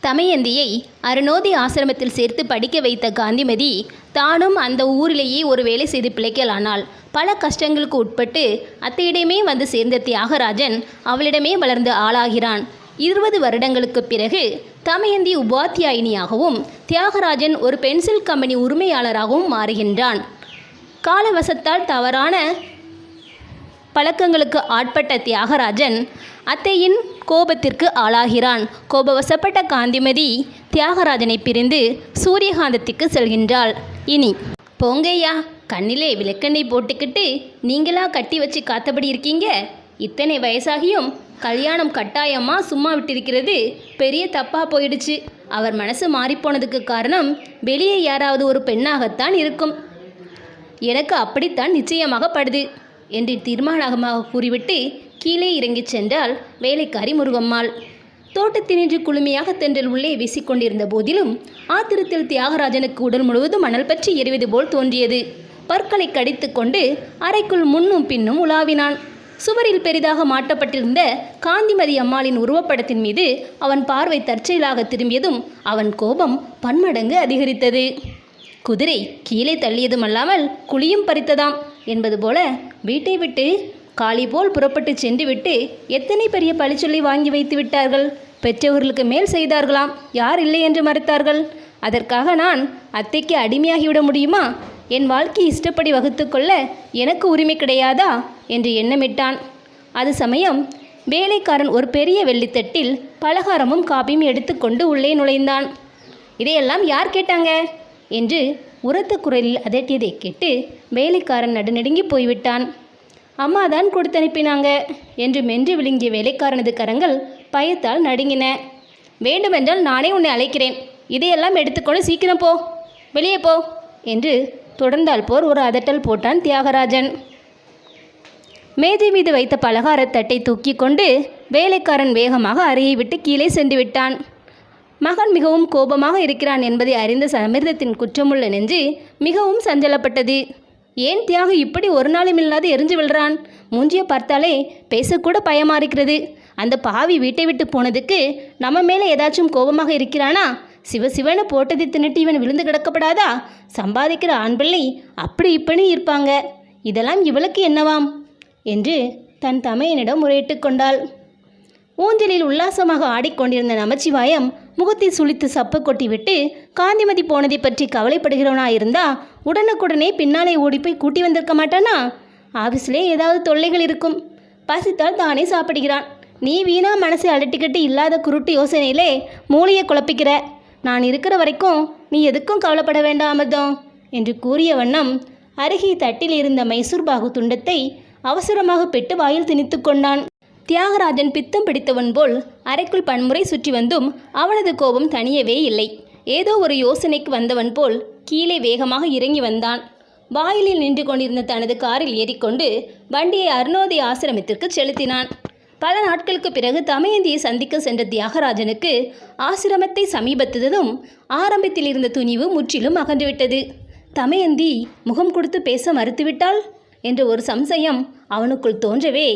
தமயந்தியை அருணோதி ஆசிரமத்தில் சேர்த்து படிக்க வைத்த காந்திமதி தானும் அந்த ஊரிலேயே ஒரு வேலை செய்து பிழைக்கலானாள் பல கஷ்டங்களுக்கு உட்பட்டு அத்தையிடமே வந்து சேர்ந்த தியாகராஜன் அவளிடமே வளர்ந்து ஆளாகிறான். இருபது வருடங்களுக்கு பிறகு தமயந்தி உபாத்தியாயினியாகவும் தியாகராஜன் ஒரு பென்சில் கம்பெனி உரிமையாளராகவும் மாறுகின்றான். காலவசத்தால் தவறான பழக்கங்களுக்கு ஆட்பட்ட தியாகராஜன் அத்தையின் கோபத்திற்கு ஆளாகிறான். கோபவசப்பட்ட காந்திமதி தியாகராஜனை பிரிந்து சூரியகாந்தத்துக்கு செல்கின்றாள். இனி போங்கய்யா கண்ணிலே விளக்கெண்ணை போட்டுக்கிட்டு நீங்களா கட்டி வச்சு காத்தபடி இருக்கீங்க? இத்தனை வயசாகியும் கல்யாணம் கட்டாயமா சும்மா விட்டிருக்கிறது? பெரிய தப்பாக போயிடுச்சு. அவர் மனசு மாறிப்போனதுக்கு காரணம் வெளியே யாராவது ஒரு பெண்ணாகத்தான் இருக்கும். எனக்கு அப்படித்தான் நிச்சயமாக படுது. என்று தீர்மானமாக கூறிவிட்டு கீழே இறங்கிச் சென்றால் வேலைக்காரி முருகம்மாள். தோட்டத்தினின்று குளுமையாக தென்றல் உள்ளே வீசிக்கொண்டிருந்த போதிலும் ஆத்திரத்தில் தியாகராஜனுக்கு உடல் முழுவதும் மணல் பற்றி எறிவது போல் தோன்றியது. பற்களை கடித்துக்கொண்டு அறைக்குள் முன்னும் பின்னும் உலாவினான். சுவரில் பெரிதாக மாட்டப்பட்டிருந்த காந்திமதி அம்மாளின் உருவப்படத்தின் மீது அவன் பார்வை தற்செயலாக திரும்பியதும் அவன் கோபம் பன்மடங்கு அதிகரித்தது. குதிரை கீழே தள்ளியதும் அல்லாமல் குழியும் பறித்ததாம். என்பது போல வீட்டை விட்டு காளி போல் புறப்பட்டு சென்று விட்டு எத்தனை பெரிய பழிச்சொல்லி வாங்கி வைத்து விட்டார்கள்? பெற்றவர்களுக்கு மேல் செய்தார்களாம். யார் இல்லை என்று மறுத்தார்கள்? அதற்காக நான் அத்தைக்கு அடிமையாகிவிட முடியுமா? என் வாழ்க்கை இஷ்டப்படி வகுத்துக்கொள்ள எனக்கு உரிமை கிடையாதா? என்று எண்ணமிட்டான். அது சமயம் வேலைக்காரன் ஒரு பெரிய வெள்ளித்தட்டில் பலகாரமும் காப்பியும் எடுத்துக்கொண்டு உள்ளே நுழைந்தான். இதையெல்லாம் யார் கேட்டாங்க? என்று உரத்த குரலில் அதட்டியதை கேட்டு வேலைக்காரன் நடுநடுங்கி போய்விட்டான். அம்மா தான் கொடுத்து அனுப்பினாங்க என்று மென்று விழுங்கிய வேலைக்காரனது கரங்கள் பயத்தால் நடுங்கின. வேண்டுமென்றால் நானே உன்னை அழைக்கிறேன். இதையெல்லாம் எடுத்துக்கொண்டு சீக்கிரம் போ. வெளியே போ என்று தொடர்ந்தால் போர் ஒரு அதட்டல் போட்டான் தியாகராஜன். மேஜை மீது வைத்த பலகாரத்தட்டை தூக்கி கொண்டு வேலைக்காரன் வேகமாக அறையை விட்டு கீழே சென்று விட்டான் மகன் மிகவும் கோபமாக இருக்கிறான் என்பதை அறிந்த சமிர்தத்தின் குற்றமுள்ள நெஞ்சு மிகவும் சஞ்சலப்பட்டது. ஏன் தியாக இப்படி ஒரு நாளும் இல்லாது எரிஞ்சு விழுறான்? மூஞ்சியை பார்த்தாலே பேசக்கூட பயமா இருக்கிறது அந்த பாவி வீட்டை விட்டு போனதுக்கு நம்ம மேலே ஏதாச்சும் கோபமாக இருக்கிறானா? சிவ சிவனை போட்டதை தின்னுட்டு இவன் விழுந்து கிடக்கப்படாதா? சம்பாதிக்கிற ஆண் பிள்ளை அப்படி இப்படி இருப்பாங்க. இதெல்லாம் இவளுக்கு என்னவாம்? என்று தன் தமையனிடம் முறையிட்டு கொண்டாள். ஊஞ்சலில் உல்லாசமாக ஆடிக்கொண்டிருந்த நமச்சிவாயம் முகத்தை சுளித்து சப்பு கொட்டிவிட்டு காந்திமதி போனதை பற்றி கவலைப்படுகிறவனா இருந்தா உடனுக்குடனே பின்னாலே ஓடிப்போய் கூட்டி வந்திருக்க மாட்டானா? ஆஃபீஸ்லே ஏதாவது தொல்லைகள் இருக்கும். பசித்தால் தானே சாப்பிடுகிறான். நீ வீணா மனசை அலட்டிக்கிட்டு இல்லாத குருட்டு யோசனையிலே மூளையை குழப்பிக்கிற. நான் இருக்கிற வரைக்கும் நீ எதுக்கும் கவலைப்பட வேண்டாம் அமிர்தம் என்று கூறிய வண்ணம் அருகே தட்டில் இருந்த மைசூர் பாகு துண்டத்தை அவசரமாக பெட்டு வாயில் திணித்து கொண்டான். தியாகராஜன் பித்தம் பிடித்தவன் போல் அறைக்குள் பன்முறை சுற்றி வந்தும் அவனது கோபம் தனியவே இல்லை. ஏதோ ஒரு யோசனைக்கு வந்தவன் போல் கீழே வேகமாக இறங்கி வந்தான். வாயிலில் நின்று கொண்டிருந்த தனது காரில் ஏறிக்கொண்டு வண்டியை அருணோதய ஆசிரமத்திற்கு செலுத்தினான். பல நாட்களுக்கு பிறகு தமயந்தியை சந்திக்க சென்ற தியாகராஜனுக்கு ஆசிரமத்தை சமீபத்ததும் ஆரம்பத்தில் இருந்த துணிவு முற்றிலும் அகன்றுவிட்டது. தமயந்தி முகம் கொடுத்து பேச மறுத்துவிட்டாள்? என்ற ஒரு சம்சயம் அவனுக்குள் தோன்றவே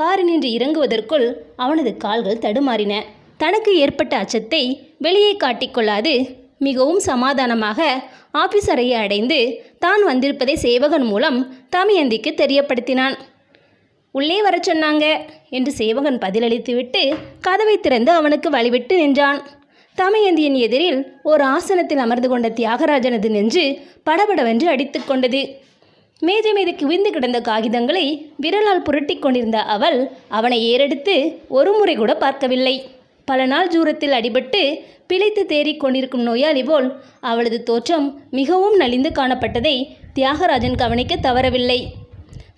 காரினின்று இறங்குவதற்குள் அவனது கால்கள் தடுமாறின. தனக்கு ஏற்பட்ட அச்சத்தை வெளியே காட்டிக்கொள்ளாது மிகவும் சமாதானமாக ஆபீஸ் அறையை அடைந்து தான் வந்திருப்பதை சேவகன் மூலம் தமயந்திக்கு தெரியப்படுத்தினான். உள்ளே வரச் சொன்னாங்க என்று சேவகன் பதிலளித்துவிட்டு கதவை திறந்து அவனுக்கு வழிவிட்டு நின்றான். தமயந்தியின் எதிரில் ஒரு ஆசனத்தில் அமர்ந்து கொண்ட தியாகராஜனது நெஞ்சு படபடவென்று அடித்துக்கொண்டது மேஜை மீது குவிந்து கிடந்த காகிதங்களை விரலால் புரட்டிக் கொண்டிருந்த அவள் அவனை ஏறெடுத்து ஒரு முறை கூட பார்க்கவில்லை. பல நாள் தூரத்தில் அடிபட்டு பிழைத்து தேறிக் கொண்டிருக்கும் நோயாளி போல் அவளது தோற்றம் மிகவும் நலிந்து காணப்பட்டதை தியாகராஜன் கவனிக்க தவறவில்லை.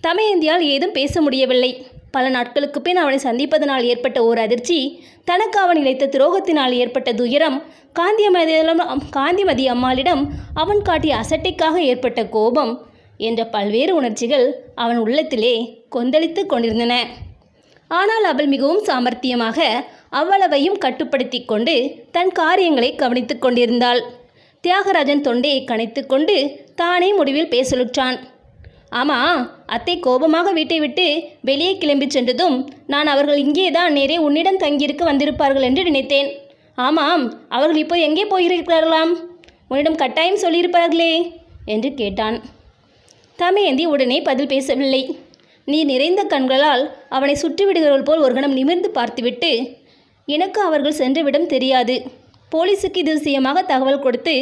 தமையந்தியால் ஏதும் பேச முடியவில்லை. பல நாட்களுக்கு பின் அவனை சந்திப்பதனால் ஏற்பட்ட ஓர் அதிர்ச்சி தனக்கு அவன் இழைத்த துரோகத்தினால் ஏற்பட்ட துயரம் காந்தியமதியிடம் காந்திமதி அம்மாளிடம் அவன் காட்டிய அசட்டைக்காக ஏற்பட்ட கோபம் என்ற பல்வேறு உணர்ச்சிகள் அவன் உள்ளத்திலே கொந்தளித்து கொண்டிருந்தன. ஆனால் அவள் மிகவும் சாமர்த்தியமாக அவ்வளவையும் கட்டுப்படுத்தி கொண்டு தன் காரியங்களை கவனித்து கொண்டிருந்தாள். தியாகராஜன் தொண்டையை கனைத்து கொண்டு தானே முடிவில் பேசலுற்றான். ஆமா அத்தை கோபமாக வீட்டை விட்டு வெளியே கிளம்பி சென்றதும் நான் அவர்கள் இங்கேதான் நேரே உன்னிடம் தங்கியிருக்க வந்திருப்பார்கள் என்று நினைத்தேன். ஆமாம் அவர்கள் இப்போ எங்கே போயிருக்கிறார்களாம்? உன்னிடம் கட்டாயம் சொல்லியிருப்பார்களே என்று கேட்டான். தமையந்தி உடனே பதில் பேசவில்லை. நீ நிறைந்த கண்களால் அவனை சுற்றி விடுகிறவள் போல் ஒரு கணம் நிமிர்ந்து பார்த்துவிட்டு எனக்கு அவர்கள் சென்ற விடம் தெரியாது. போலீஸுக்கு இது விஷயமாக தகவல் கொடுத்து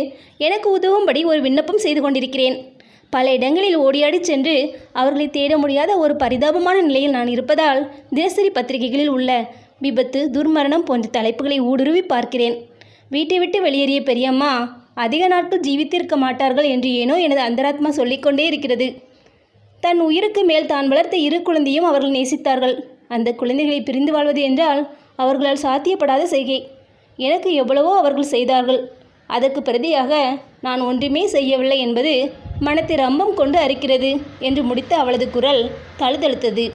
எனக்கு உதவும்படி ஒரு விண்ணப்பம் செய்து கொண்டிருக்கிறேன். பல இடங்களில் ஓடியாடி சென்று அவர்களை தேட முடியாத ஒரு பரிதாபமான நிலையில் நான் இருப்பதால் தினசரி பத்திரிகைகளில் உள்ள விபத்து துர்மரணம் போன்ற தலைப்புகளை ஊடுருவி பார்க்கிறேன். வீட்டை விட்டு வெளியேறிய பெரியம்மா அதிக நாட்கள் ஜீவித்திருக்க மாட்டார்கள் என்று ஏனோ எனது அந்தராத்மா சொல்லிக்கொண்டே இருக்கிறது. தன் உயிருக்கு மேல் தான் வளர்த்த இரு குழந்தையும் அவர்கள் நேசித்தார்கள். அந்த குழந்தைகளை பிரிந்து வாழ்வது என்றால் அவர்களால் சாத்தியப்படாத செய்கை. எனக்கு எவ்வளவோ அவர்கள் செய்தார்கள். அதற்கு பிரதியாக நான் ஒன்றுமே செய்யவில்லை என்பது மனத்தை ரம்பம் கொண்டு அரிக்கிறது என்று முடித்த அவளது குரல் தழுதழுத்தது.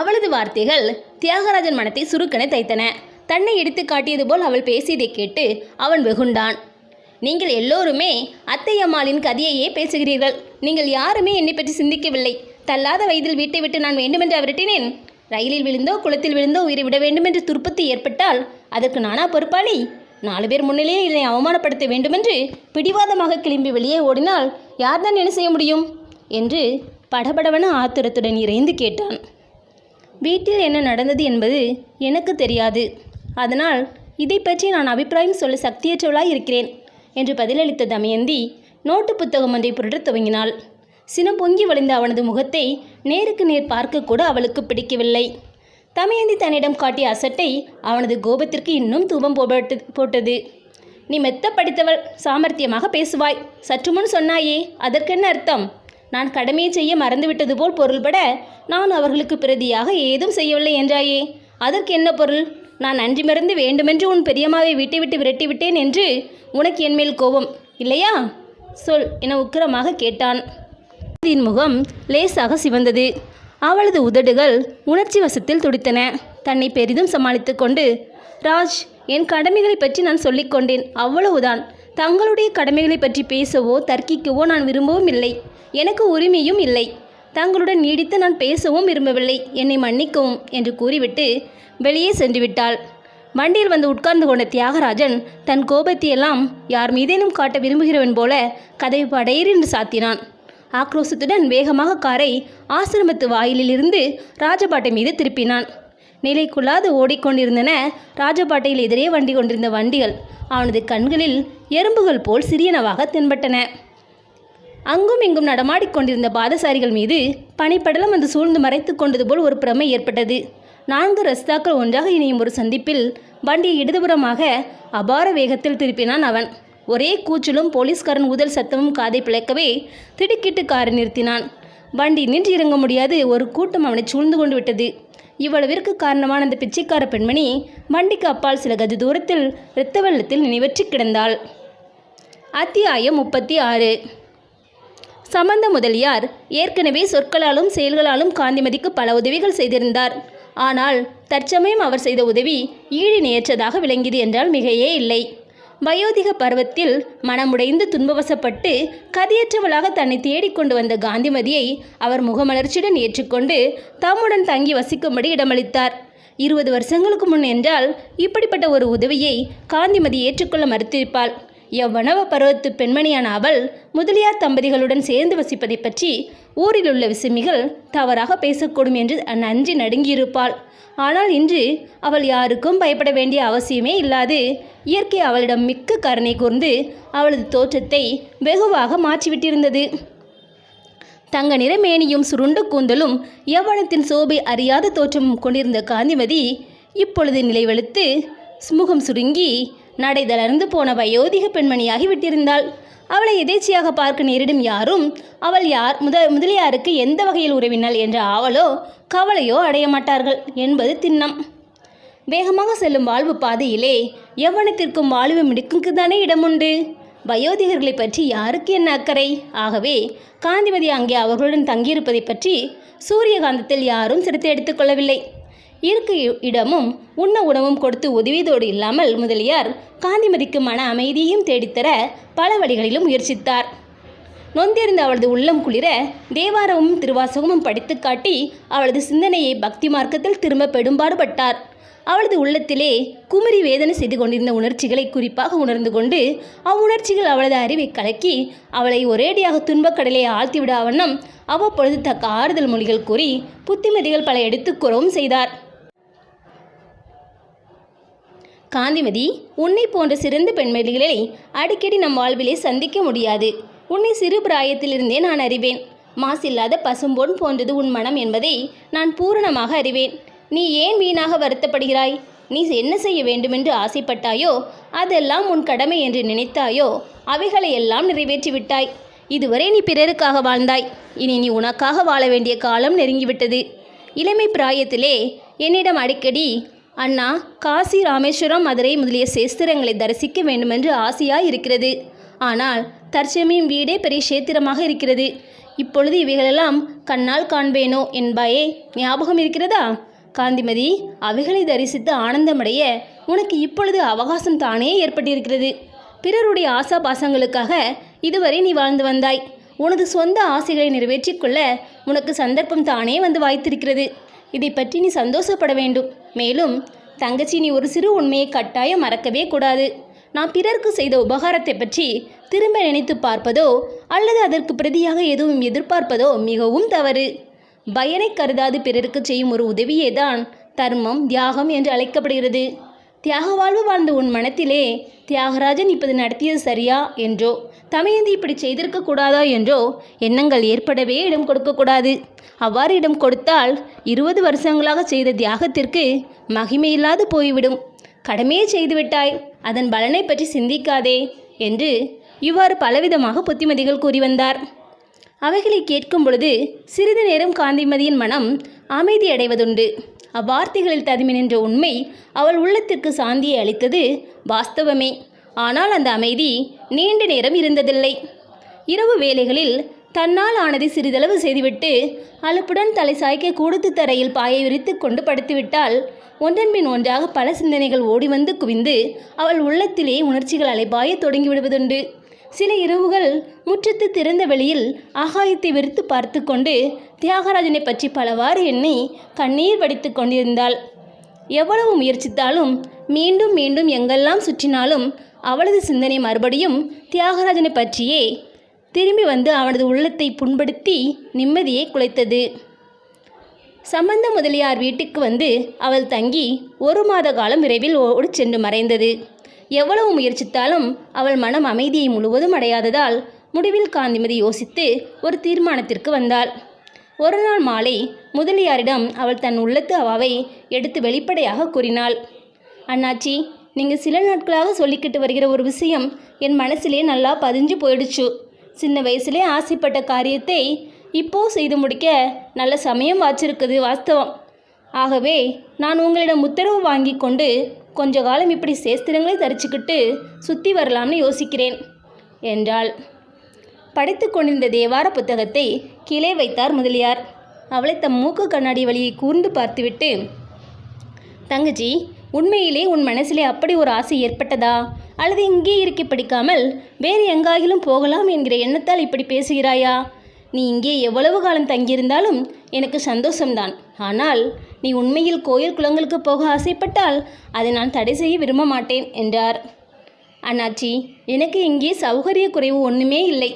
அவளது வார்த்தைகள் தியாகராஜன் மனத்தை சுருக்கென தைத்தன. தன்னை எடுத்து காட்டியது போல் அவள் பேசியதை கேட்டு அவன் வெகுண்டான். நீங்கள் எல்லோருமே அத்தையம்மாளின் கதையையே பேசுகிறீர்கள். நீங்கள் யாருமே என்னை பற்றி சிந்திக்கவில்லை. தள்ளாத வயதில் வீட்டை விட்டு நான் வேண்டுமென்று விரட்டினேன் ரயிலில் விழுந்தோ குளத்தில் விழுந்தோ உயிரை விட வேண்டுமென்று துருப்பத்து ஏற்பட்டால் அதற்கு நானா பொறுப்பாளி? நாலு பேர் முன்னிலேயே என்னை அவமானப்படுத்த வேண்டுமென்று பிடிவாதமாக கிளம்பி வெளியே ஓடினால் யார் தான் என்ன செய்ய முடியும்? என்று படபடவன ஆத்திரத்துடன் இறைந்து கேட்டான். வீட்டில் என்ன நடந்தது என்பது எனக்கு தெரியாது. அதனால் இதை பற்றி நான் அபிப்பிராயம் சொல்ல சக்தியற்றவளாய் இருக்கிறேன். என்று பதிலளித்த தமயந்தி நோட்டு புத்தகம் ஒன்றை புரட்டத் துவங்கினாள். சினம் பொங்கி வழிந்த அவனது முகத்தை நேருக்கு நேர் பார்க்கக்கூட அவளுக்கு பிடிக்கவில்லை. தமயந்தி தன்னிடம் காட்டிய அசட்டை அவனது கோபத்திற்கு இன்னும் தூபம் போட்டு போட்டது. நீ மெத்த படித்தவள் சாமர்த்தியமாக பேசுவாய். சற்று முன் சொன்னாயே அதற்கென்ன அர்த்தம்? நான் கடமையை செய்ய மறந்துவிட்டது போல் பொருள்பட நான் அவர்களுக்கு பிரதியாக ஏதும் செய்யவில்லை என்றாயே. அதற்கு என்ன பொருள்? நான் நன்றி மறந்து வேண்டுமென்று உன் பெரியம்மாவை விட்டு விட்டு விரட்டி விட்டேன் என்று உனக்கு என்மேல் கோபம். இல்லையா? சொல் என உக்கிரமாக கேட்டான். அவளின் முகம் லேசாக சிவந்தது. அவளது உதடுகள் உணர்ச்சி வசத்தில் துடித்தன. தன்னை பெரிதும் சமாளித்து கொண்டு ராஜ் என் கடமைகளை பற்றி நான் சொல்லிக்கொண்டேன் அவ்வளவுதான். தங்களுடைய கடமைகளை பற்றி பேசவோ தர்க்கிக்கவோ நான் விரும்பவும் இல்லை. எனக்கு உரிமையும் இல்லை. தங்களுடன் நீடித்து நான் பேசவும் விரும்பவில்லை. என்னை மன்னிக்கவும் என்று கூறிவிட்டு வெளியே சென்று விட்டாள் வண்டியில் வந்து உட்கார்ந்து கொண்ட தியாகராஜன் தன் கோபத்தையெல்லாம் யார் மீதேனும் காட்ட விரும்புகிறவன் போல கதவை படையர் என்று சாத்தினான். ஆக்ரோசத்துடன் வேகமாக காரை ஆசிரமத்து வாயிலிலிருந்து ராஜபாட்டை மீது திருப்பினான். நிலைக்குள்ளாது ஓடிக்கொண்டிருந்தன ராஜபாட்டையில் எதிரே வண்டி கொண்டிருந்த வண்டிகள் அவனது கண்களில் எறும்புகள் போல் சிறியனவாக தென்பட்டன. அங்கும் இங்கும் நடமாடிக்கொண்டிருந்த பாதசாரிகள் மீது பனிப்படலம் வந்து சூழ்ந்து மறைத்து கொண்டது போல் ஒரு பிரமை ஏற்பட்டது. நான்கு ரஸ்தாக்கள் ஒன்றாக இணையும் ஒரு சந்திப்பில் வண்டியை இடதுபுறமாக அபார வேகத்தில் திருப்பினான் அவன். ஒரே கூச்சலும் போலீஸ்காரன் ஊதல் சத்தமும் காதை பிழைக்கவே திடுக்கிட்டு காரை நிறுத்தினான். வண்டி நின்று இறங்க முடியாது ஒரு கூட்டம் அவனை சூழ்ந்து கொண்டு விட்டது. இவ்வளவிற்கு காரணமான அந்த பிச்சைக்கார பெண்மணி வண்டிக்கு அப்பால் சில கஜ தூரத்தில் இரத்த வெள்ளத்தில் நினைவற்றி கிடந்தாள். அத்தியாயம் முப்பத்தி ஆறு. சம்பந்த முதலியார் ஏற்கனவே சொற்களாலும் செயல்களாலும் காந்திமதிக்கு பல உதவிகள் செய்திருந்தார். ஆனால் தற்சமயம் அவர் செய்த உதவி ஈடு நேயற்றதாக விளங்கியது என்றால் மிகையே இல்லை. வயோதிக பருவத்தில் மனமுடைந்து துன்பவசப்பட்டு கதியற்றவளாக தன்னை தேடிக்கொண்டு வந்த காந்திமதியை அவர் முகமலர்ச்சியுடன் ஏற்றுக்கொண்டு தம்முடன் தங்கி வசிக்கும்படி இடமளித்தார். இருபது வருஷங்களுக்கு முன் என்றால் இப்படிப்பட்ட ஒரு உதவியை காந்திமதி ஏற்றுக்கொள்ள மறுத்திருப்பாள். எவ்வனவ பருவத்து பெண்மணியான அவள் முதலியார் தம்பதிகளுடன் சேர்ந்து வசிப்பதை பற்றி ஊரில் உள்ள விசுமிகள் தவறாக பேசக்கூடும் என்று நன்றி நடுங்கியிருப்பாள். ஆனால் இன்று அவள் யாருக்கும் பயப்பட வேண்டிய அவசியமே இல்லாது இயற்கை அவளிடம் மிக்க கருணை கூர்ந்து அவளது தோற்றத்தை வெகுவாக மாற்றிவிட்டிருந்தது. தங்க நிற மேனியும் சுருண்டு கூந்தலும் யவனத்தின் சோபை அறியாத தோற்றமும் கொண்டிருந்த காந்திமதி இப்பொழுது நிலைவெழுத்து சுமுகம் சுருங்கி நடை தளர்ந்து போன வயோதிக பெண்மணியாகி விட்டிருந்தாள். அவளை எதேச்சியாக பார்க்க நேரிடும் யாரும் அவள் யார் முத முதலியாருக்கு எந்த வகையில் உறவினாள் என்ற ஆவலோ கவலையோ அடைய மாட்டார்கள் என்பது திண்ணம். வேகமாக செல்லும் வாழ்வு பாதையிலே எவ்வனத்திற்கும் வாழ்வு மிடுக்குக்கு தானே இடமுண்டு. வயோதிகர்களை பற்றி யாருக்கு என்ன அக்கறை? ஆகவே காந்திமதி அங்கே அவர்களுடன் தங்கியிருப்பதை பற்றி சூரியகாந்தத்தில் யாரும் சிறுத்தை எடுத்துக்கொள்ளவில்லை இருக்க இடமும் உண்ண உணவும் கொடுத்து உதவியதோடு இல்லாமல் முதலியார் காந்திமதிக்கு மன அமைதியையும் தேடித்தர பல வழிகளிலும் முயற்சித்தார். நொந்திருந்த அவளது உள்ளம் குளிர தேவாரமும் திருவாசகமும் படித்து காட்டி அவளது சிந்தனையை பக்தி மார்க்கத்தில் திரும்ப பெடும்பாடுபட்டார் அவளது உள்ளத்திலே குமரி வேதனை செய்து கொண்டிருந்த உணர்ச்சிகளை குறிப்பாக உணர்ந்து கொண்டு அவ்வுணர்ச்சிகள் அவளது அறிவை கலக்கி அவளை ஒரேடியாக துன்பக்கடலை ஆழ்த்திவிட வண்ணம் அவ்வப்பொழுது தக்க ஆறுதல் மொழிகள் கூறி புத்திமதிகள் பல எடுத்துக் கூறவும் செய்தார். காந்திமதி உன்னை போன்ற சிறந்த பெண்மணிகளை அடிக்கடி நம் வாழ்விலே சந்திக்க முடியாது. உன்னை சிறு பிராயத்திலிருந்தே நான் அறிவேன். மாசில்லாத பசும்பொன் போன்றது உன் மனம் என்பதை நான் பூரணமாக அறிவேன். நீ ஏன் வீணாக வருத்தப்படுகிறாய்? நீ என்ன செய்ய வேண்டுமென்று ஆசைப்பட்டாயோ அதெல்லாம் உன் கடமை என்று நினைத்தாயோ அவைகளை எல்லாம் நிறைவேற்றி விட்டாய் இதுவரை நீ பிறருக்காக வாழ்ந்தாய். இனி நீ உனக்காக வாழ வேண்டிய காலம் நெருங்கிவிட்டது. இளமை பிராயத்திலே என்னிடம் அடிக்கடி அண்ணா காசி ராமேஸ்வரம் மதுரை முதலிய சேஸ்திரங்களை தரிசிக்க வேண்டுமென்று ஆசையாய் இருக்கிறது ஆனால் தற்சமயம் வீடே பெரிய சேத்திரமாக இருக்கிறது. இப்பொழுது இவைகளெல்லாம் கண்ணால் காண்பேனோ என்பாயே ஞாபகம் இருக்கிறதா? காந்திமதி அவைகளை தரிசித்து ஆனந்தமடைய உனக்கு இப்பொழுது அவகாசம் தானே ஏற்பட்டிருக்கிறது. பிறருடைய ஆசாபாசங்களுக்காக இதுவரை நீ வாழ்ந்து வந்தாய். உனது சொந்த ஆசைகளை நிறைவேற்றிக் கொள்ள உனக்கு சந்தர்ப்பம் தானே வந்து வாய்த்திருக்கிறது. இதை பற்றி நீ சந்தோஷப்பட வேண்டும். மேலும் தங்கச்சி நீ ஒரு சிறு உண்மையை கட்டாயம் மறக்கவே கூடாது. நான் பிறருக்கு செய்த உபகாரத்தை பற்றி திரும்ப நினைத்து பார்ப்பதோ அல்லது அதற்கு பிரதியாக எதுவும் எதிர்பார்ப்பதோ மிகவும் தவறு. பயனை கருதாது பிறருக்கு செய்யும் ஒரு உதவியே தான் தர்மம் தியாகம் என்று அழைக்கப்படுகிறது. தியாக வாழ்வு வாழ்ந்த உன் மனத்திலே தியாகராஜன் இப்போது நடத்தியது சரியா? என்றோ தமையந்தி இப்படி செய்திருக்க கூடாதா என்றோ எண்ணங்கள் ஏற்படவே இடம் கொடுக்கக்கூடாது. அவ்வாறு இடம் கொடுத்தால் இருபது வருஷங்களாக செய்த தியாகத்திற்கு மகிமையில்லாது போய்விடும். கடமையை செய்துவிட்டாய் அதன் பலனை பற்றி சிந்திக்காதே என்று இவ்வாறு பலவிதமாக புத்திமதிகள் கூறி வந்தார். அவைகளை கேட்கும் பொழுது சிறிது நேரம் காந்திமதியின் மனம் அமைதி அடைவதுண்டு. அவ்வார்த்தைகளில் ததுமி நின்ற உண்மை அவள் உள்ளத்திற்கு சாந்தியை அளித்தது வாஸ்தவமே. ஆனால் அந்த அமைதி நீண்ட நேரம் இருந்ததில்லை. இரவு வேளைகளில் தன்னால் ஆனதை சிறிதளவு செய்துவிட்டு அலுப்புடன் தலை சாய்க்க கூடுத்து தரையில் பாயை விரித்து கொண்டு படுத்துவிட்டால் ஒன்றன்பின் ஒன்றாக பல சிந்தனைகள் ஓடி வந்து குவிந்து அவள் உள்ளத்திலே உணர்ச்சிகள் அலைபாய தொடங்கிவிடுவதுண்டு. சில இரவுகள் முற்றத்து திறந்த வெளியில் ஆகாயத்தை விரித்து பார்த்து கொண்டு தியாகராஜனை பற்றி பலவாறு எண்ணி கண்ணீர் வடித்து கொண்டிருந்தாள். எவ்வளவு முயற்சித்தாலும் மீண்டும் மீண்டும் எங்கெல்லாம் சுற்றினாலும் அவளது சிந்தனை மறுபடியும் தியாகராஜனை பற்றியே திரும்பி வந்து அவனது உள்ளத்தை புண்படுத்தி நிம்மதியை குலைத்தது. சம்பந்த முதலியார் வீட்டுக்கு வந்து அவள் தங்கி ஒரு மாத காலம் விரைவில் ஓடி சென்று மறைந்தது. எவ்வளவு முயற்சித்தாலும் அவள் மனம் அமைதியை முழுவதும் அடையாததால் முடிவில் காந்திமதி யோசித்து ஒரு தீர்மானத்திற்கு வந்தாள். ஒரு நாள் மாலை முதலியாரிடம் அவள் தன் உள்ளத்து அவாவை எடுத்து வெளிப்படையாக கூறினாள். அண்ணாச்சி நீங்கள் சில நாட்களாக சொல்லிக்கிட்டு வருகிற ஒரு விஷயம் என் மனசிலே நல்லா பதிஞ்சு போயிடுச்சு. சின்ன வயசுலே ஆசைப்பட்ட காரியத்தை இப்போ செய்து முடிக்க நல்ல சமயம் வாச்சிருக்குது வாஸ்தவம். ஆகவே நான் உங்களிடம் உத்தரவு வாங்கி கொண்டு கொஞ்ச காலம் இப்படி சேஸ்திரங்களை தரிச்சுக்கிட்டு சுற்றி வரலாம்னு யோசிக்கிறேன். என்றாள். படித்து கொண்டிருந்த தேவார புத்தகத்தை கீழே வைத்தார் முதலியார். அவளை தம் மூக்கு கண்ணாடி வழியை கூர்ந்து பார்த்துவிட்டு தங்கச்சி உண்மையிலே உன் மனசிலே அப்படி ஒரு ஆசை ஏற்பட்டதா? அல்லது இங்கே இருக்கி பிடிக்காமல் வேறு எங்காகிலும் போகலாம் என்கிற எண்ணத்தால் இப்படி பேசுகிறாயா? நீ இங்கே எவ்வளவு காலம் தங்கியிருந்தாலும் எனக்கு சந்தோஷம்தான். ஆனால் நீ உண்மையில் கோயில் குளங்களுக்கு போக ஆசைப்பட்டால் அதை நான் தடை செய்ய விரும்ப மாட்டேன் என்றார். அண்ணாச்சி எனக்கு இங்கே சௌகரிய குறைவு ஒன்றுமே இல்லை.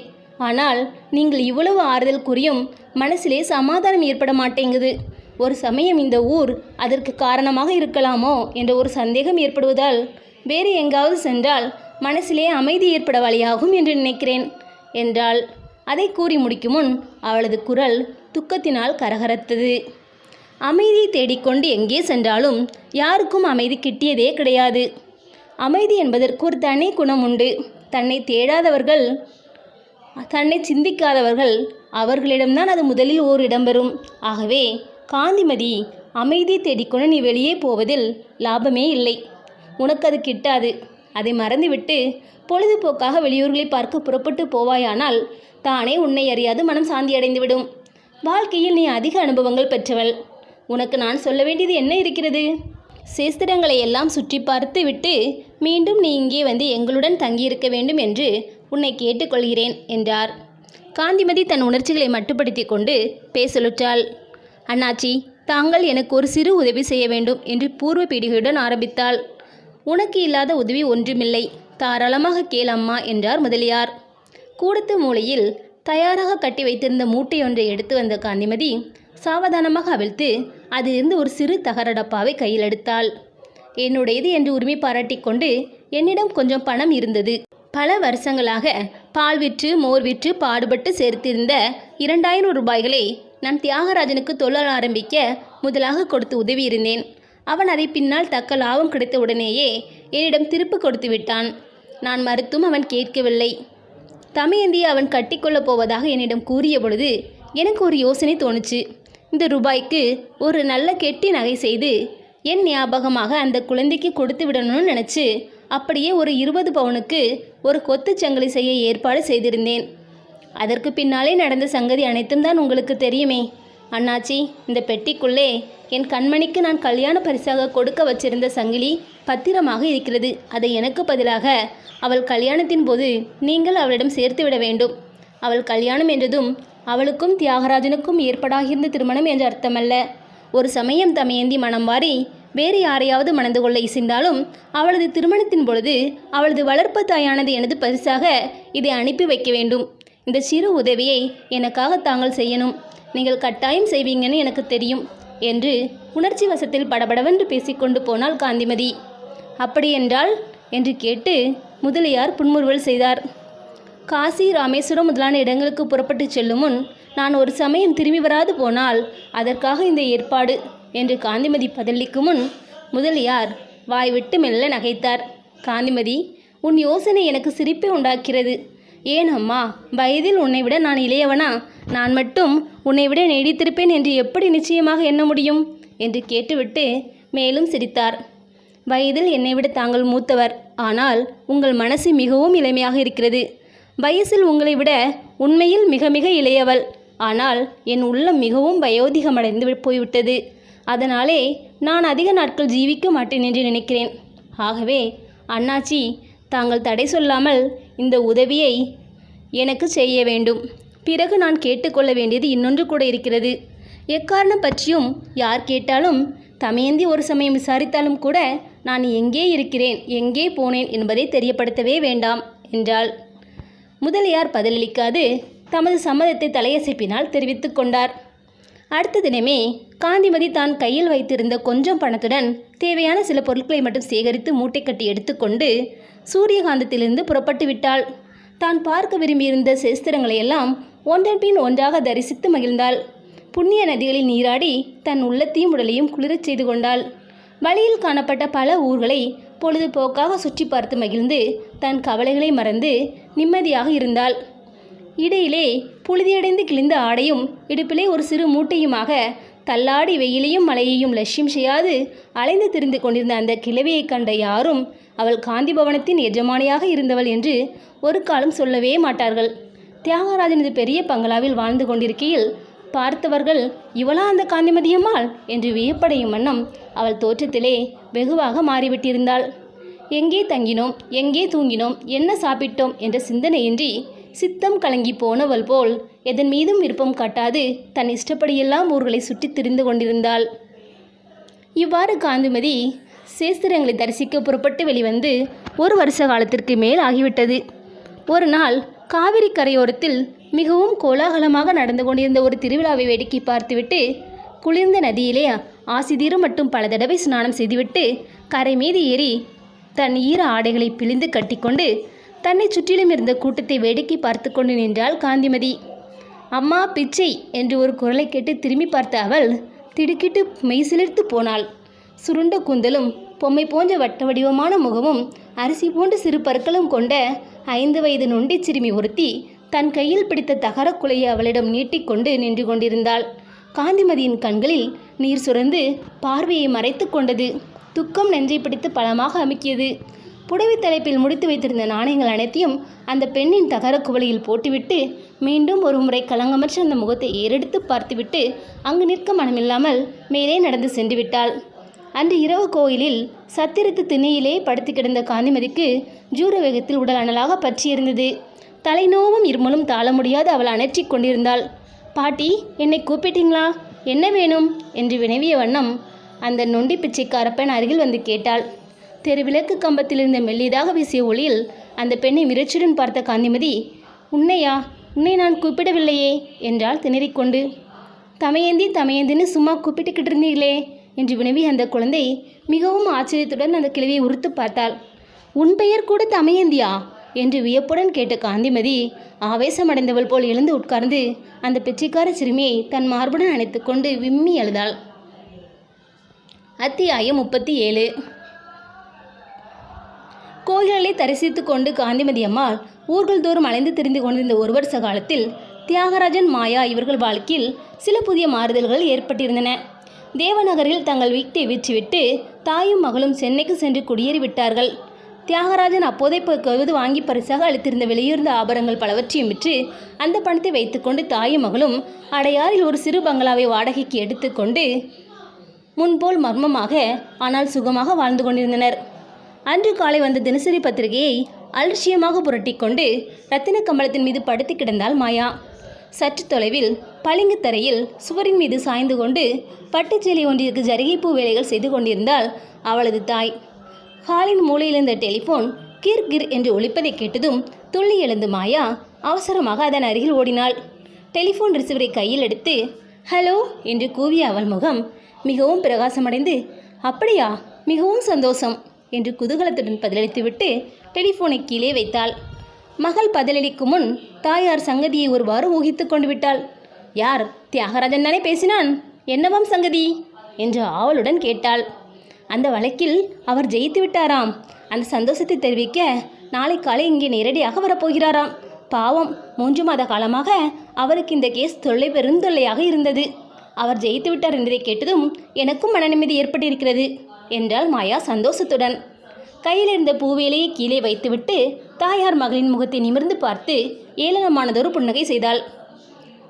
ஆனால் நீங்கள் இவ்வளவு ஆறுதல் கூறியும் மனசிலே சமாதானம் ஏற்பட மாட்டேங்குது. ஒரு சமயம் இந்த ஊர் அதற்கு காரணமாக இருக்கலாமோ என்ற ஒரு சந்தேகம் ஏற்படுவதால் வேறு எங்காவது சென்றால் மனசிலே அமைதி ஏற்பட வழியாகும் என்று நினைக்கிறேன் என்றாள். அதை கூறி முடிக்கும் முன் அவளது குரல் துக்கத்தினால் கரகரத்தது. அமைதி தேடிக்கொண்டு எங்கே சென்றாலும் யாருக்கும் அமைதி கிட்டியதே கிடையாது. அமைதி என்பதற்கு ஒரு தனி குணம் உண்டு. தன்னை தேடாதவர்கள் தன்னை சிந்திக்காதவர்கள் அவர்களிடம்தான் அது முதலில் ஓர் இடம்பெறும். ஆகவே காந்திமதி அமைதி தேடிக்கொண்டு நீ வெளியே போவதில் லாபமே இல்லை. உனக்கு அது கிட்டாது. அதை மறந்துவிட்டு பொழுதுபோக்காக வெளியூர்களை பார்க்க புறப்பட்டு போவாயானால் தானே உன்னை அறியாது மனம் சாந்தியடைந்துவிடும். வாழ்க்கையில் நீ அதிக அனுபவங்கள் பெற்றவள். உனக்கு நான் சொல்ல வேண்டியது என்ன இருக்கிறது? சேஸ்திரங்களை எல்லாம் சுற்றி பார்த்து விட்டு மீண்டும் நீ இங்கே வந்து எங்களுடன் தங்கியிருக்க வேண்டும் என்று உன்னை கேட்டுக்கொள்கிறேன் என்றார். காந்திமதி தன் உணர்ச்சிகளை மட்டுப்படுத்தி கொண்டு பேசலுற்றாள். அண்ணாச்சி தாங்கள் எனக்கு ஒரு சிறு உதவி செய்ய வேண்டும் என்று பூர்வ பீடிகையுடன் ஆரம்பித்தாள். உனக்கு இல்லாத உதவி ஒன்றுமில்லை. தாராளமாக கேள் அம்மா என்றார் முதலியார். கூடத்து மூலையில் தயாராக கட்டி வைத்திருந்த மூட்டை ஒன்றை எடுத்து வந்த காந்திமதி சாவதானமாக அவிழ்த்து அதிலிருந்து ஒரு சிறு தகரடப்பாவை கையில் எடுத்தாள். என்னுடையது என்று உரிமை பாராட்டிக் கொண்டு என்னிடம் கொஞ்சம் பணம் இருந்தது. பல வருஷங்களாக பால் விற்று மோர் விற்று பாடுபட்டு சேர்த்திருந்த இரண்டாயிரம் ரூபாய்களை நான் தியாகராஜனுக்கு தொழில் ஆரம்பிக்க முதலாக கொடுத்து உதவியிருந்தேன். அவன் அதை பின்னால் தக்க லாபம் கிடைத்த உடனேயே என்னிடம் திருப்பு கொடுத்து விட்டான். நான் மறுத்தும் அவன் கேட்கவில்லை. தமையந்தி அவன் கட்டிக்கொள்ளப் போவதாக என்னிடம் கூறிய பொழுது எனக்கு ஒரு யோசனை தோணுச்சு. இந்த ரூபாய்க்கு ஒரு நல்ல கெட்டி நகை செய்து என் ஞாபகமாக அந்த குழந்தைக்கு கொடுத்து விடணும்னு நினச்சி அப்படியே ஒரு இருபது பவுனுக்கு ஒரு கொத்துச் சங்கிலி செய்ய ஏற்பாடு செய்திருந்தேன். அதற்கு பின்னாலே நடந்த சங்கதி அனைத்தும் தான் உங்களுக்கு தெரியுமே. அண்ணாச்சி இந்த பெட்டிக்குள்ளே என் கண்மணிக்கு நான் கல்யாண பரிசாக கொடுக்க வச்சிருந்த சங்கிலி பத்திரமாக இருக்கிறது. அதை எனக்கு பதிலாக அவள் கல்யாணத்தின் போது நீங்கள் அவளிடம் சேர்த்து விட வேண்டும். அவள் கல்யாணம் என்றதும் அவளுக்கும் தியாகராஜனுக்கும் ஏற்படாகியிருந்த திருமணம் என்று அர்த்தமல்ல. ஒரு சமயம் தமையந்தி மனம் மாறி வேறு யாரையாவது மணந்து கொள்ள இசைந்தாலும் அவளது திருமணத்தின் பொழுது அவளது வளர்ப்பு தாயானது எனது பரிசாக இதை அனுப்பி வைக்க வேண்டும். இந்த சிறு உதவியை எனக்காக தாங்கள் செய்யணும். நீங்கள் கட்டாயம் செய்வீங்கன்னு எனக்கு தெரியும் என்று உணர்ச்சி வசத்தில் படபடவென்று பேசிக்கொண்டு போனாள் காந்திமதி. அப்படியென்றால் என்று கேட்டு முதலியார் புன்முறுவல் செய்தார். காசி ராமேஸ்வரம் முதலான இடங்களுக்கு புறப்பட்டு செல்லும் முன் நான் ஒரு சமயம் திரும்பி வராது போனால் அதற்காக இந்த ஏற்பாடு என்று காந்திமதி பதிலளிக்கும் முன் முதலியார் வாய் விட்டு மெல்ல நகைத்தார். காந்திமதி உன் யோசனை எனக்கு சிரிப்பை உண்டாக்கிறது. ஏன் அம்மா வயதில் உன்னை விட நான் இளையவனா? நான் மட்டும் உன்னை விட நீடித்திருப்பேன் என்று எப்படி நிச்சயமாக எண்ண முடியும்? என்று கேட்டுவிட்டு மேலும் சிரித்தார். வயதில் என்னை விட தாங்கள் மூத்தவர். ஆனால் உங்கள் மனசு மிகவும் இளமையாக இருக்கிறது. வயசில் உங்களை விட உண்மையில் மிக மிக இளையவள். ஆனால் என் உள்ளம் மிகவும் வயோதிகமடைந்து வி- போய்விட்டது. அதனாலே நான் அதிக நாட்கள் ஜீவிக்க மாட்டேன் என்று நினைக்கிறேன். ஆகவே அண்ணாச்சி தாங்கள் தடை சொல்லாமல் இந்த உதவியை எனக்கு செய்ய வேண்டும். பிறகு நான் கேட்டுக்கொள்ள வேண்டியது இன்னொன்று கூட இருக்கிறது. எக்காரணம் பற்றியும் யார் கேட்டாலும் தமையந்தி ஒரு சமயம் விசாரித்தாலும் கூட நான் எங்கே இருக்கிறேன் எங்கே போனேன் என்பதை தெரியப்படுத்தவே வேண்டாம் என்றாள். முதலியார் பதிலளிக்காது தமது சம்மதத்தை தலையசைப்பினால் தெரிவித்து கொண்டார். அடுத்த தினமே காந்திமதி தான் கையில் வைத்திருந்த கொஞ்சம் பணத்துடன் தேவையான சில பொருட்களை மட்டும் சேகரித்து மூட்டை கட்டி எடுத்துக்கொண்டு சூரியகாந்தத்திலிருந்து புறப்பட்டு விட்டாள். தான் பார்க்க விரும்பியிருந்த சேஸ்திரங்களை எல்லாம் ஒன்றன் பின் ஒன்றாக தரிசித்து மகிழ்ந்தாள். புண்ணிய நதிகளில் நீராடி தன் உள்ளத்தையும் உடலையும் குளிரச் செய்து கொண்டாள். வழியில் காணப்பட்ட பல ஊர்களை பொழுதுபோக்காக சுற்றி பார்த்து மகிழ்ந்து தன் கவலைகளை மறந்து நிம்மதியாக இருந்தாள். இடையிலே புழுதியடைந்து கிழிந்த ஆடையும் இடுப்பிலே ஒரு சிறு மூட்டையுமாக தள்ளாடி வெயிலையும் மழையையும் லட்சியம் செய்யாது அலைந்து திரிந்து கொண்டிருந்த அந்த கிழவியைக் கண்ட யாரும் அவள் காந்தி பவனத்தின் எஜமானியாக இருந்தவள் என்று ஒரு காலம் சொல்லவே மாட்டார்கள். தியாகராஜனது பெரிய பங்களாவில் வாழ்ந்து கொண்டிருக்கையில் பார்த்தவர்கள் இவளா அந்த காந்திமதியம்மாள்? என்று வியப்படையும் வண்ணம் அவள் தோற்றத்திலே வெகுவாக மாறிவிட்டிருந்தாள். எங்கே தங்கினோம்? எங்கே தூங்கினோம்? என்ன சாப்பிட்டோம்? என்ற சிந்தனையின்றி சித்தம் கலங்கி போனவள் போல் எதன் மீதும் விருப்பம் காட்டாது தன் இஷ்டப்படியெல்லாம் ஊர்களை சுற்றித் திரிந்து கொண்டிருந்தாள். இவ்வாறு காந்திமதி சேஸ்திரங்களை தரிசிக்க புறப்பட்டு வெளிவந்து ஒரு வருஷ காலத்திற்கு மேல் ஆகிவிட்டது. ஒரு நாள் காவிரி கரையோரத்தில் மிகவும் கோலாகலமாக நடந்து கொண்டிருந்த ஒரு திருவிழாவை வேடிக்கை பார்த்துவிட்டு குளிர்ந்த நதியிலே ஆசிதீரும் மட்டும் பல தடவை ஸ்நானம் செய்துவிட்டு கரை மீது ஏறி தன் ஈர ஆடைகளை பிழிந்து கட்டிக்கொண்டு தன்னை சுற்றிலும் இருந்த கூட்டத்தை வேடிக்கை பார்த்து கொண்டு நின்றாள் காந்திமதி. அம்மா பிச்சை! என்று ஒரு குரலை கேட்டு திரும்பி பார்த்த அவள் திடுக்கிட்டு மெய்சிலிர்த்து போனாள். சுருண்ட கூந்தலும் பொம்மை போன்ற வட்ட வடிவமான முகமும் அரிசி போன்ற சிறு பற்களும் கொண்ட ஐந்து வயது நொண்டிச் சிறுமி ஒருத்தி தன் கையில் பிடித்த தகர குலையை அவளிடம் நீட்டிக்கொண்டு நின்று கொண்டிருந்தாள். காந்திமதியின் கண்களில் நீர் சுரந்து பார்வையை மறைத்து கொண்டது. துக்கம் நெஞ்சை பிடித்து பலமாக அமுக்கியது. புடவை தலைப்பில் முடித்து வைத்திருந்த நாணயங்கள் அனைத்தையும் அந்த பெண்ணின் தகரக் குவளையில் போட்டுவிட்டு மீண்டும் ஒரு முறை கலங்கமற்ற அந்த முகத்தை ஏறெடுத்து பார்த்துவிட்டு அங்கு நிற்க மனமில்லாமல் மேலே நடந்து சென்று விட்டாள். அன்று இரவு கோயிலில் சத்திரத்து திணையிலே படுத்து கிடந்த காந்திமதிக்கு ஜூர வேகத்தில் உடல் அனலாக பற்றியிருந்தது. தலைநோவும் இருமலும் தாழ முடியாது அவள் அனற்றிக் கொண்டிருந்தாள். பாட்டி என்னை கூப்பிட்டீங்களா? என்ன வேணும்? என்று வினவிய வண்ணம் அந்த நொண்டி பிச்சைக்கார பெண் அருகில் வந்து கேட்டாள். தெருவிளக்கு கம்பத்தில் இருந்த வீசிய ஒளியில் அந்த பெண்ணை மிரட்சியுடன் பார்த்த காந்திமதி உன்னையா? உன்னை நான் கூப்பிடவில்லையே என்றாள் திணறிக்கொண்டு. தமையந்தி தமையந்தின்னு சும்மா கூப்பிட்டுக்கிட்டு இருந்தீங்களே என்று வினவி அந்த குழந்தை மிகவும் ஆச்சரியத்துடன் அந்த கிழவியை உறுத்து பார்த்தாள். உன் பெயர் கூட தமயந்தியா? என்று வியப்புடன் கேட்ட காந்திமதி ஆவேசமடைந்தவள் போல் எழுந்து உட்கார்ந்து அந்த பிச்சைக்கார சிறுமியை தன் மார்புடன் அணைத்துக்கொண்டு விம்மி அழுதாள். அத்தியாயம் முப்பத்தி ஏழு. கோயில்களை தரிசித்து கொண்டு காந்திமதி அம்மாள் ஊர்கள் தோறும் அலைந்து திரிந்து கொண்டிருந்த ஒரு வருஷ காலத்தில் தியாகராஜன் மாயா இவர்கள் வாழ்க்கையில் சில புதிய மாறுதல்கள் ஏற்பட்டிருந்தன. தேவநகரில் தங்கள் வீட்டை விற்றுவிட்டு தாயும் மகளும் சென்னைக்கு சென்று குடியேறி விட்டார்கள் தியாகராஜன் அப்போதே கவிது வாங்கி பரிசாக அளித்திருந்த வெளியிருந்த ஆபரங்கள் பலவற்றையும் விற்று அந்த பணத்தை வைத்துக்கொண்டு தாயும் மகளும் அடையாறில் ஒரு சிறு பங்களாவை வாடகைக்கு எடுத்துக்கொண்டு முன்போல் மர்மமாக ஆனால் சுகமாக வாழ்ந்து கொண்டிருந்தனர். அன்று காலை வந்த தினசரி பத்திரிகையை அலட்சியமாக புரட்டிக்கொண்டு ரத்தின கம்பளத்தின் மீது படுத்து கிடந்தாள் மாயா. சற்று தொலைவில் பளிங்கு தரையில் சுவரின் மீது சாய்ந்து கொண்டு பட்டுச்சேலை ஒன்றிற்கு ஜரிகைப்பூ வேலைகள் செய்து கொண்டிருந்தாள் அவளது தாய். ஹாலின் மூலையிலிருந்த டெலிஃபோன் கிர் கிர் என்று ஒழிப்பதை கேட்டதும் துள்ளி எழுந்து மாயா அவசரமாக அதன் அருகில் ஓடினாள். டெலிஃபோன் ரிசீவரை கையில் எடுத்து ஹலோ என்று கூவிய அவள் முகம் மிகவும் பிரகாசமடைந்து அப்படியா மிகவும் சந்தோஷம் என்று குதூகலத்துடன் பதிலளித்துவிட்டு டெலிஃபோனை கீழே வைத்தாள். மகள் பதிலளிக்கும் முன் தாயார் சங்கதியை ஒருவாறு ஊகித்து கொண்டு விட்டாள். யார்? தியாகராஜன் தானே பேசினான்? என்னவாம் சங்கதி? என்று ஆவலுடன் கேட்டாள். அந்த வழக்கில் அவர் ஜெயித்து விட்டாராம். அந்த சந்தோஷத்தை தெரிவிக்க நாளை காலை இங்கே நேரடியாக வரப்போகிறாராம். பாவம் மூன்று மாத காலமாக அவருக்கு இந்த கேஸ் தொல்லை பெருந்தொல்லையாக இருந்தது. அவர் ஜெயித்து விட்டார் என்பதை கேட்டதும் எனக்கும் மனநிம்மதி ஏற்பட்டிருக்கிறது என்றாள் மாயா சந்தோஷத்துடன். கையில் இருந்த பூவேலையை கீழே வைத்துவிட்டு தாயார் மகளின் முகத்தை நிமிர்ந்து பார்த்து ஏளனமானதொரு புன்னகை செய்தாள்.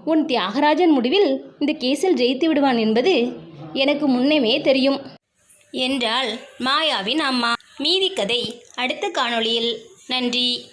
உன் தியாகராஜன் முடிவில் இந்த கேஸில் ஜெயித்து விடுவான் என்பது எனக்கு முன்னமே தெரியும் என்றாள் மாயாவின் அம்மா. மீதி கதை அடுத்த காணொளியில். நன்றி.